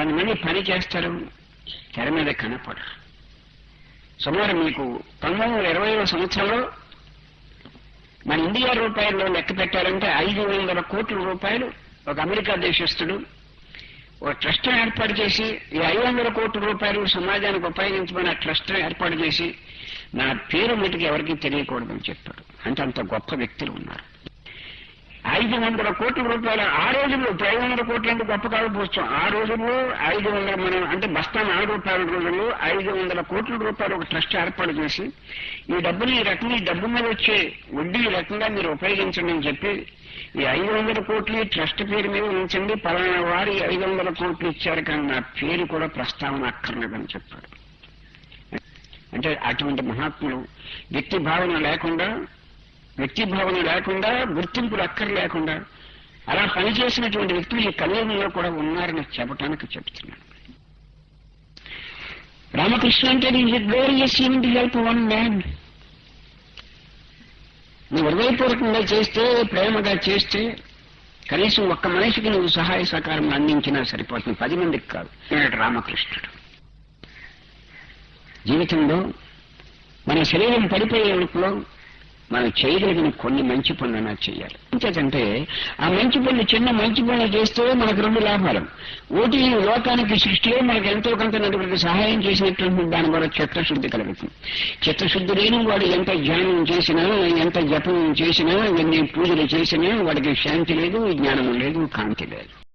కొంతమంది పని చేస్తారు తెర మీద కనపడరు. సుమారు మీకు పంతొమ్మిది వందల ఇరవైవ సంవత్సరంలో మన ఇండియా రూపాయల్లో లెక్క పెట్టారంటే ఐదు వందల కోట్ల రూపాయలు ఒక అమెరికా దేశస్థుడు ఒక ట్రస్ట్ ఏర్పాటు చేసి ఈ ఐదు వందల కోట్ల రూపాయలు సమాజానికి ఉపయోగించమని ఆ ట్రస్ట్ ఏర్పాటు చేసి నా పేరు మీటికి ఎవరికీ తెలియకూడదని చెప్పాడు. అంటే అంత గొప్ప వ్యక్తులు ఉన్నారు. ఐదు వందల కోట్ల రూపాయలు ఆ రోజుల్లో ఐదు వందల కోట్లు అంటే గొప్ప కాకపోవచ్చు ఆ రోజుల్లో ఐదు వందల మనం అంటే బస్తా నాలుగు రూపాయల రోజుల్లో ఐదు వందల కోట్ల రూపాయలు ఒక ట్రస్ట్ ఏర్పాటు చేసి ఈ డబ్బుని ఈ రకంగా ఈ డబ్బు మీద వచ్చే వడ్డీ ఈ రకంగా మీరు ఉపయోగించండి అని చెప్పి ఈ ఐదు వందల కోట్లు ట్రస్ట్ పేరు మీద ఉంచండి. పలానా వారి ఐదు వందల కోట్లు ఇచ్చారు కానీ నా పేరు కూడా ప్రస్తావన అక్కర్లేదని చెప్పాడు అంటే అటువంటి మహాత్ములు వ్యక్తి భావన లేకుండా వ్యక్తి భావన లేకుండా గుర్తింపులు అక్కర్ లేకుండా అలా పనిచేసినటువంటి వ్యక్తులు ఈ కలియుగంలో కూడా ఉన్నారని చెప్పటానికి చెప్తున్నాను. రామకృష్ణ అంటే is glorious event help one man నువ్వు హృదయపూర్వకంగా చేస్తే ప్రేమగా చేస్తే కనీసం ఒక్క మనిషికి నువ్వు సహాయ సహకారం అందించినా సరిపోతుంది. పది మందికి కాదు. రామకృష్ణుడు. జీవితంలో మన శరీరం పడిపోయే వరకులో మనం చేయగలిగిన కొన్ని మంచి పనులైనా చేయాలి ఎందుకంటే ఆ మంచి పనులు చిన్న మంచి పనులు చేస్తే మనకు రెండు లాభాలు. ఒకటి లోకానికి సృష్టిలో మనకు ఎంతో కొంత నలుగురికి సహాయం చేసినటువంటి దాని ద్వారా చిత్తశుద్ధి కలుగుతుంది. చిత్తశుద్ధి లేని వాడు ఎంత ధ్యానం చేసినా ఎంత జపం చేసినా ఎన్ని పూజలు చేసినా వాడికి శాంతి లేదు జ్ఞానం లేదు కాంతి లేదు.